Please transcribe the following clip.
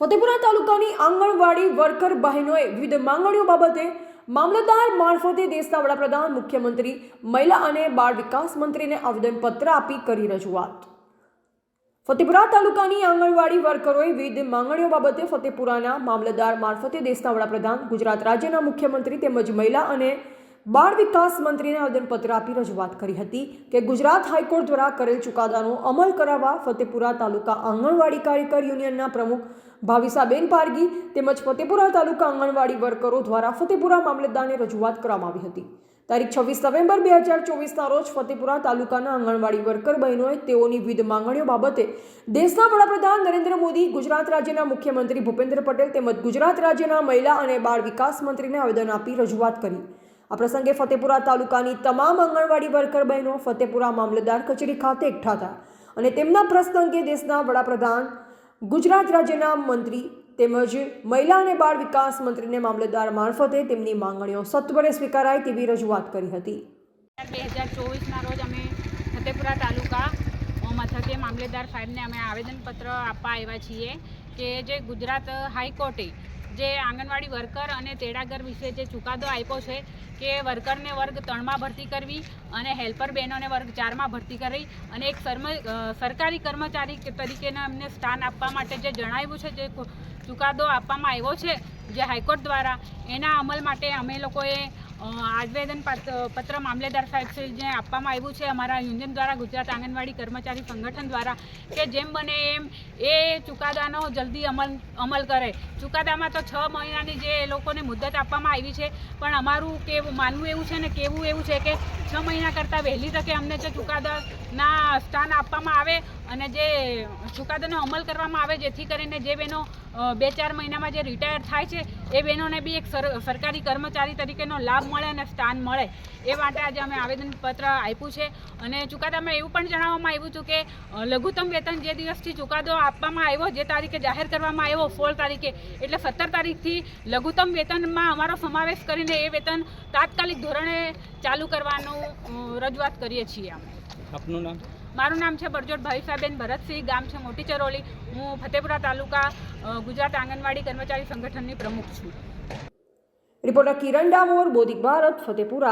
ફતેપુરા તાલુકાની આંગણવાડી વર્કર બહેનોએ વિવિધ માંગણીઓ બાબતે મામલતદાર મારફતે દેશના વડાપ્રધાન, મુખ્યમંત્રી, મહિલા અને બાળ વિકાસ મંત્રીને આવેદનપત્ર આપી કરી રજૂઆત. ફતેપુરા તાલુકાની આંગણવાડી વર્કરોએ વિવિધ માંગણીઓ બાબતે ફતેપુરાના મામલતદાર મારફતે દેશના વડાપ્રધાન, ગુજરાત રાજ્યના મુખ્યમંત્રી તેમજ મહિલા અને બાળ વિકાસ મંત્રીને આવેદનપત્ર આપી રજૂઆત કરી હતી કે ગુજરાત હાઈકોર્ટ દ્વારા કરેલ ચુકાદાનો અમલ કરાવવા ફતેપુરા તાલુકા આંગણવાડી કાર્યકર યુનિયનના પ્રમુખ ભાવિસાબેન પારગી તેમજ ફતેપુરા તાલુકા આંગણવાડી વર્કરો દ્વારા ફતેપુરા મામલતદારને રજૂઆત કરવામાં આવી હતી. તારીખ છવ્વીસ નવેમ્બર બે હજાર ચોવીસના રોજ ફતેપુરા તાલુકાના આંગણવાડી વર્કર બહેનોએ તેઓની વિવિધ માંગણીઓ બાબતે દેશના વડાપ્રધાન નરેન્દ્ર મોદી, ગુજરાત રાજ્યના મુખ્યમંત્રી ભૂપેન્દ્ર પટેલ તેમજ ગુજરાત રાજ્યના મહિલા અને બાળ વિકાસ મંત્રીને આવેદન આપી રજૂઆત કરી. આ પ્રસંગે ફતેપુરા તાલુકાની તમામ આંગણવાડી વર્કર બહેનો ફતેપુરા મામલતદાર કચેરી ખાતે એકઠા હતા અને તેમના પ્રસંગે દેશના વડાપ્રધાન, ગુજરાત રાજ્યના મંત્રી તેમજ મહિલા અને બાળ વિકાસ મંત્રીને મામલતદાર મારફતે તેમની માંગણીઓ સત્વરે સ્વીકારાય તેવી રજૂઆત કરી હતી. બે હજાર ચોવીસના રોજ અમે ફતેપુરા તાલુકા મથકે મામલેદાર સાહેબને અમે આવેદનપત્ર આપવા આવ્યા છીએ કે જે ગુજરાત હાઈકોર્ટે જે આંગણવાડી વર્કર અને તેડાગર વિશે જે ચુકાદો આપ્યો છે કે વર્કરને વર્ગ ત્રણમાં ભરતી કરવી અને હેલ્પર બહેનોને વર્ગ ચારમાં ભરતી કરવી અને એક સર્મ સરકારી કર્મચારી તરીકેના એમને સ્થાન આપવા માટે જે જણાવ્યું છે, જે ચુકાદો આપવામાં આવ્યો છે જે હાઈકોર્ટ દ્વારા, એના અમલ માટે અમે લોકોએ આવેદન પાત- પત્ર મામલેદાર સાહેબ છે, જે આપવામાં આવ્યું છે અમારા યુનિયન દ્વારા, ગુજરાત આંગણવાડી કર્મચારી સંગઠન દ્વારા, કે જેમ બને એમ એ ચુકાદાનો જલ્દી અમલ અમલ કરે. ચુકાદામાં તો છ મહિનાની જે લોકોને મુદત આપવામાં આવી છે, પણ અમારું કેવું માનવું એવું છે ને કેવું એવું છે કે છ મહિના કરતાં વહેલી તકે અમને જે ચુકાદાના સ્થાન આપવામાં આવે અને જે ચુકાદાનો અમલ કરવામાં આવે, જેથી કરીને જે બહેનો બે ચાર મહિનામાં જે રિટાયર થાય છે, એ બહેનોને બી એક સર- સરકારી કર્મચારી તરીકેનો લાભ મળે અને સ્થાન મળે. એ માટે આજે અમે આવેદનપત્ર આપ્યું છે અને ચુકાદામાં એવું પણ જણાવવામાં આવ્યું હતું કે લઘુત્તમ વેતન જે દિવસથી ચુકાદો આપવામાં આવ્યો, જે તારીખે જાહેર કરવામાં આવ્યો, સોળ તારીખે એટલે સત્તર તારીખથી લઘુત્તમ વેતનમાં અમારો સમાવેશ કરીને એ વેતન તાત્કાલિક ધોરણે ચાલુ કરવાનું રજૂઆત કરીએ છીએ અમે. આપનું નામ? મારું નામ છે બરજોટ ભાઈસાબેન ભરતસિંહ ગામ છે મોટી ચરોલી. હું ફતેપુરા તાલુકા ગુજરાત આંગણવાડી કર્મચારી સંગઠનની પ્રમુખ છું. રિપોર્ટર કિરણ ડામોર બોધિક ભારત ફતેપુરા.